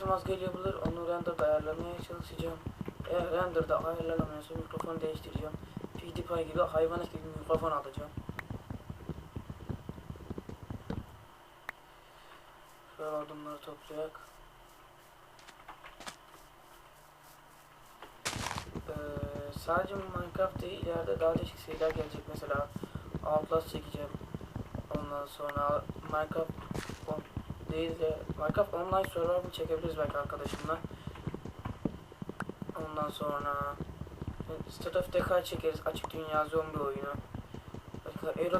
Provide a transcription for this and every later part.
Sesim az geliyor onu renderda ayarlamaya çalışacağım. Eğer renderda ayarlanamıyorsa mikrofonu değiştireceğim. PewDiePie gibi hayvanat gibi mikrofon alacağım. Şöyle odunları toplayak. Ee, sadece Minecraft değil ileride daha değişik şeyler gelecek mesela Outlast çekeceğim ondan sonra Minecraft değil de Minecraft Online Survival çekebiliriz belki arkadaşımla? Ondan sonra State of Decay çekeriz açık dünya zombi oyunu.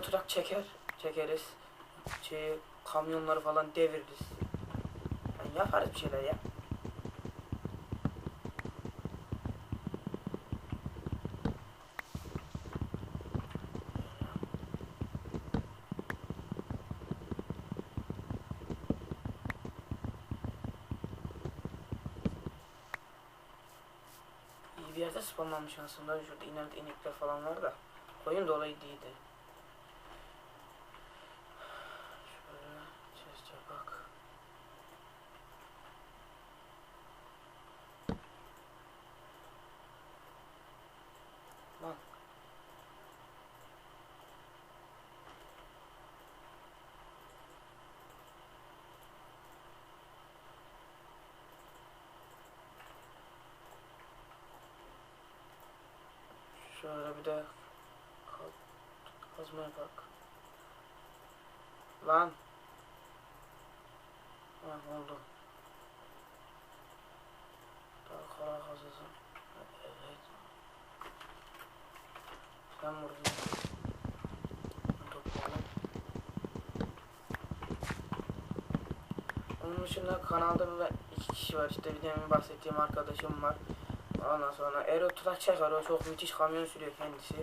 Truck çeker çekeriz. Şey, kamyonları falan deviririz. Yani yaparız bir şeyler ya Spawnlanmış aslında. Şurada ineride inekler falan var da. Koyun da olayı değildi. Şöyle chest'e bak. Lan. Şöyle bir de kaz, kazmaya bak. Lan. Ha oldu. Daha kara kazasın. Evet. Sen vurdun. Onun dışında kanalda iki kişi var işte bir demin bahsettiğim arkadaşım var. Ondan sonra Ero Trak çeker o çok müthiş kamyon sürüyor kendisi.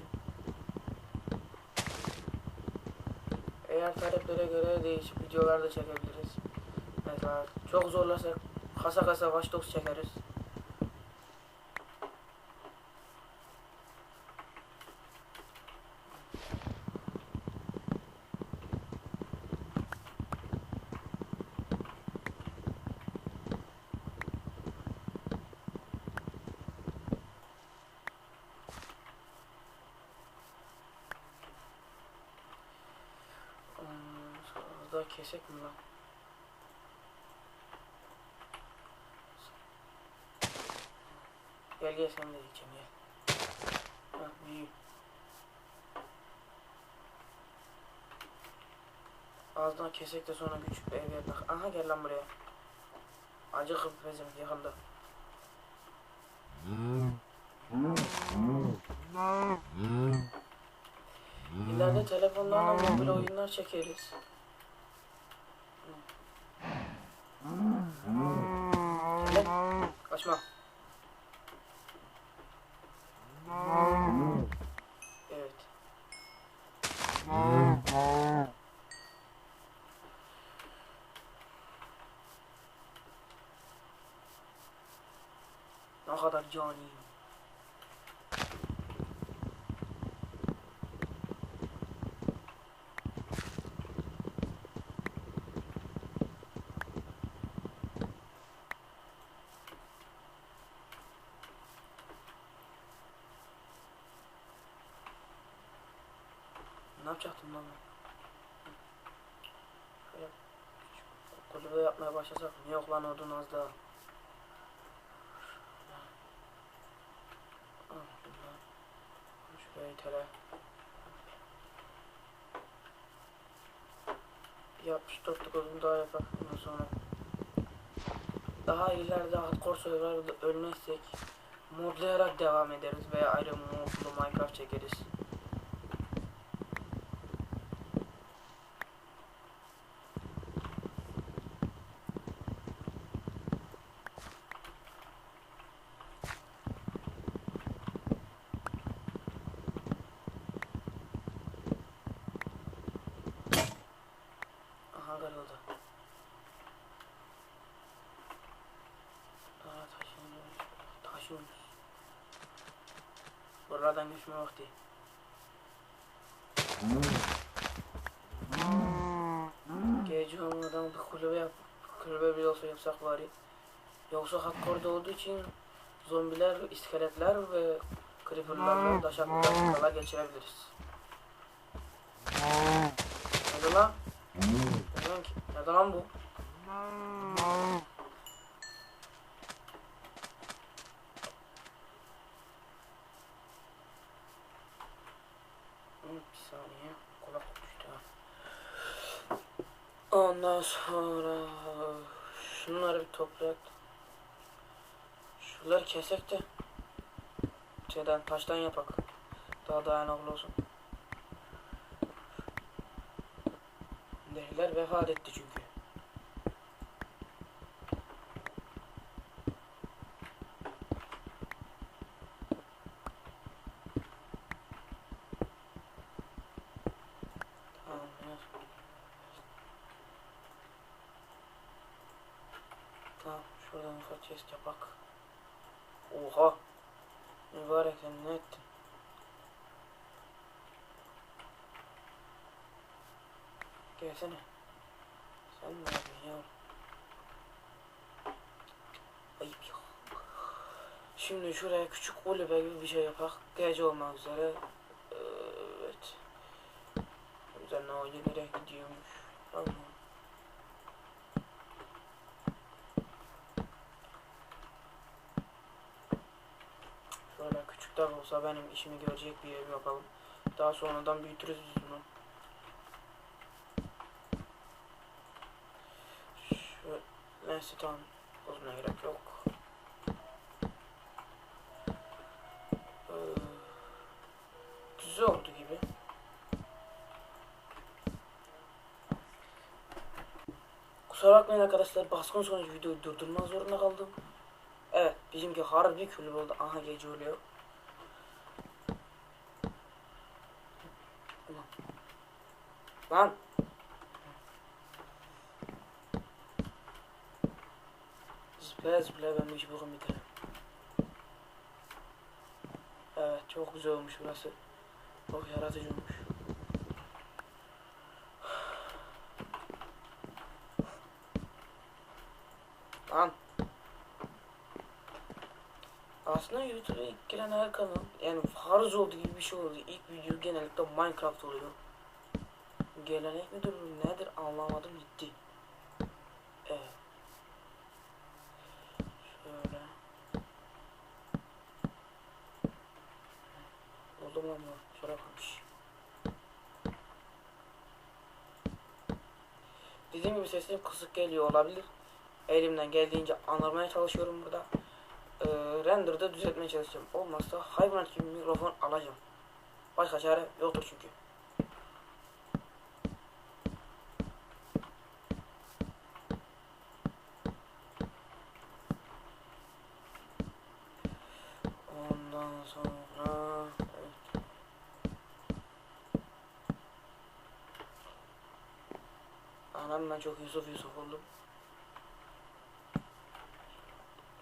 Eğer taleplere göre değişik videolar da çekebiliriz. Mesela çok zorlarsak kasa kasa Watch çekeriz. Ondan sonra da kesek mi lan? Gel gel sen de diyeceğim gel. Ha büyü. Ağzından kesek de sonra küçük bir ev. Aha gel lan buraya. Acı kıpızım yakında. İleride telefonlarla mobil oyunlar çekeriz. Gel. Kaçma. Evet. Ne kadar Ne yapacaktım lan ben? Kulübe yapmaya başlasak mı? Yok lan odun az daha. Bunlar. Şuraya itele. Bir 64'lük odun daha ondan sonra. Daha ileride hardcore serverda ölmezsek modlayarak devam ederiz veya ayrı modlu Minecraft çekeriz. Aha kırıldı. Başlıyoruz. Buradan geçme vakti. Gece olmadan bir kulübe yap, kulübe bir olsa yapsak bari. Yoksa hak orada olduğu için zombiler, iskeletler ve creeperlarla daşaklı dakikalar geçirebiliriz. Nerede lan? Nerede lan bu? Hı, Bir saniye. Kulak düştü ha. Ondan sonra şunları bir toprak. Şunları kesek de şeyden taştan yapak. Daha dayanıklı olsun. Deriler vefat etti çünkü. Tamamdır. Tamam şuradan ufak chest yapak. Oha. Mübarek sen ne ettin? Gelsene. Sen ne yapıyorsun yavrum? Ayıp ya. Şimdi şuraya küçük kulübe gibi bir şey yapak. Gece olmak üzere. Evet. Üzerine o nereye gidiyormuş. Tamam. Şöyle de olsa benim işimi görecek bir yer yapalım. Daha sonradan büyütürüz biz bunu. Şu neyse tamam. Bozmaya gerek yok. Ee, güzel oldu gibi. Kusura bakmayın arkadaşlar baskın sonucu videoyu durdurmak zorunda kaldım. Evet bizimki harbi külüp oldu. Aha gece oluyor. Lan. Zıplaya zıplaya ben bugün bitiririm. Evet çok güzel olmuş burası. Çok yaratıcı olmuş. Lan. Aslında YouTube'a ilk giren her kanal yani farz olduğu gibi bir şey oldu. İlk video genellikle Minecraft oluyor. Gelenek midir nedir anlamadım gitti. Evet. Şöyle. Oldu mu. Dediğim gibi sesim kısık geliyor olabilir. Elimden geldiğince anlamaya çalışıyorum burada. Ee, render'da düzeltmeye çalışacağım. Olmazsa hayvanat gibi mikrofon alacağım. Başka çare yoktur çünkü. Ondan sonra evet. Çok Yusuf Yusuf oldum.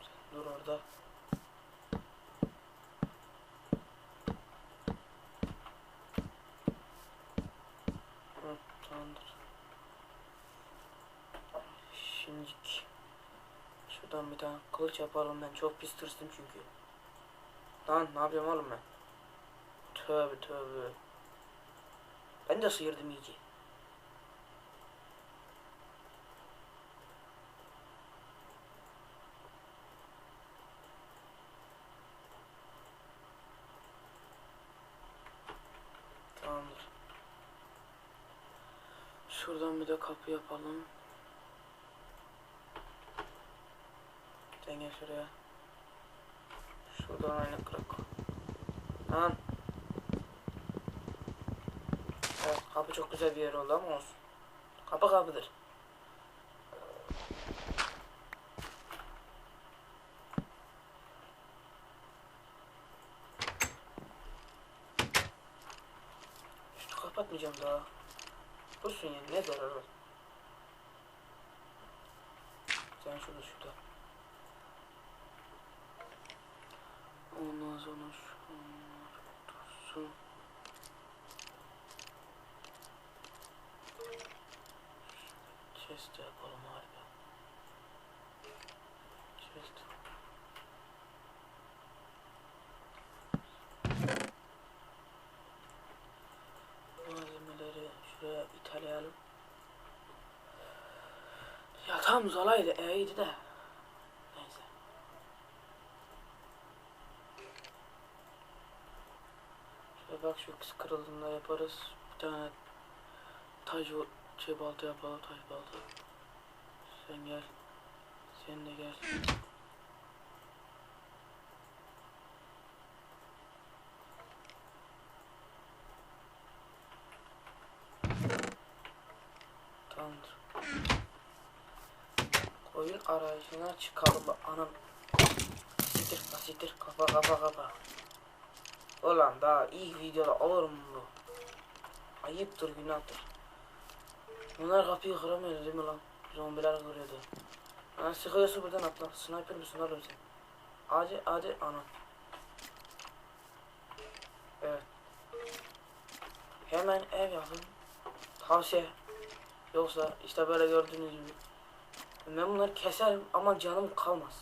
Sen dur orada. Şimdi şuradan bir tane kılıç yapalım ben çok pis tırstım çünkü. Lan ne yapıyorum oğlum ben? Tövbe tövbe. Ben de sıyırdım iyice. Tamamdır. Şuradan bir de kapı yapalım. Sen şuraya. Şuradan aynı kırık. Lan. Evet kapı çok güzel bir yer oldu ama olsun. Kapı kapıdır. Üstü kapatmayacağım daha. Dursun yani ne zarar var. Sen şunu şurada. Ondan sonra şunlar dursun. Chest yapalım harika. Chest. Malzemeleri şuraya italayalım. Ya tam zolaydı, iyiydi de. Neyse. Şöyle bak şu kız kırıldığında yaparız. Bir tane taş şey balta yapalım, taş balta. Sen gel. Sen de gel. Tamamdır. Oyun arayışına çıkalım. Anam. Siktir, siktir. Kapa, kapa, kapa. Ulan daha ilk videoda olur mu bu? Ayıptır, günahtır. Bunlar kapıyı kıramıyor değil mi lan? Zombiler kırıyordu. Ha, sıkıyorsa buradan atla. Sniper misin oğlum sen? Hadi, hadi, ana. Evet. Hemen ev yapın. Tavsiye. Yoksa işte böyle gördüğünüz gibi. Ben bunları keserim ama canım kalmaz.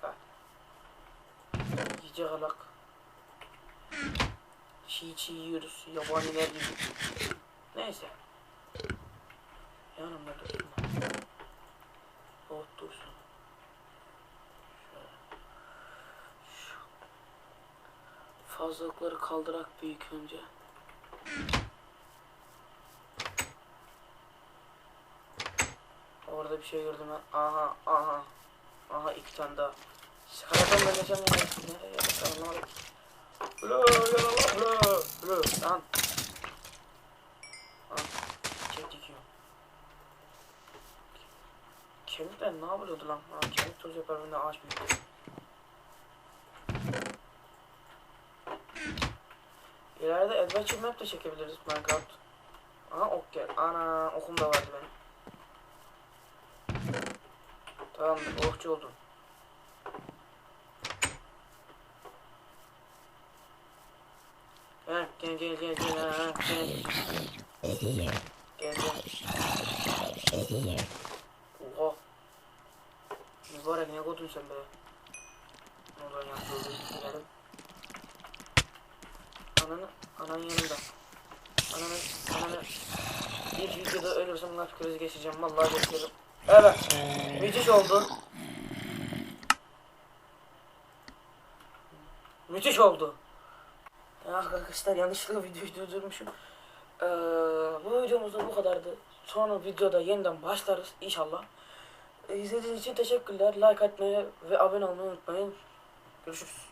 Ha. Yiyecek alak. Çiğ çiğ yiyoruz yabaniler gibi. Neyse. Yanımda dursun. Ot dursun. Şöyle. Şu fazlalıkları kaldırak büyük önce. Orada bir şey gördüm ben. Aha, aha. Aha iki tane daha. Sıkaradan ben geçen nereye nereye anlamadım. Ulo, ulo, ulo, ulo. Lan. Lan. Çek dikiyor. Kemikler ne yapıyordu lan? Ha, kemik tozu yapar ben de ağaç büyütüyor. İleride Adventure Map de çekebiliriz Minecraft. Aha ok gel. Ana okum da vardı benim. Tamamdır okçu oldum. Gel gel gel gel ha, gel. Gel gel. Oha. Mübarek ne koydun sen be? Oradan yaptığımızı gidelim. Ananı, ananın yanında. Ananı, ananı. Bir videoda ölürsem kalp krizi geçeceğim. Vallahi geçiyorum. Evet. Müthiş oldu. Müthiş oldu. Ya arkadaşlar yanlışlıkla videoyu durdurmuşum. Ee, bu videomuzda bu kadardı. Sonra videoda yeniden başlarız inşallah. İzlediğiniz için teşekkürler. Like atmayı ve abone olmayı unutmayın. Görüşürüz.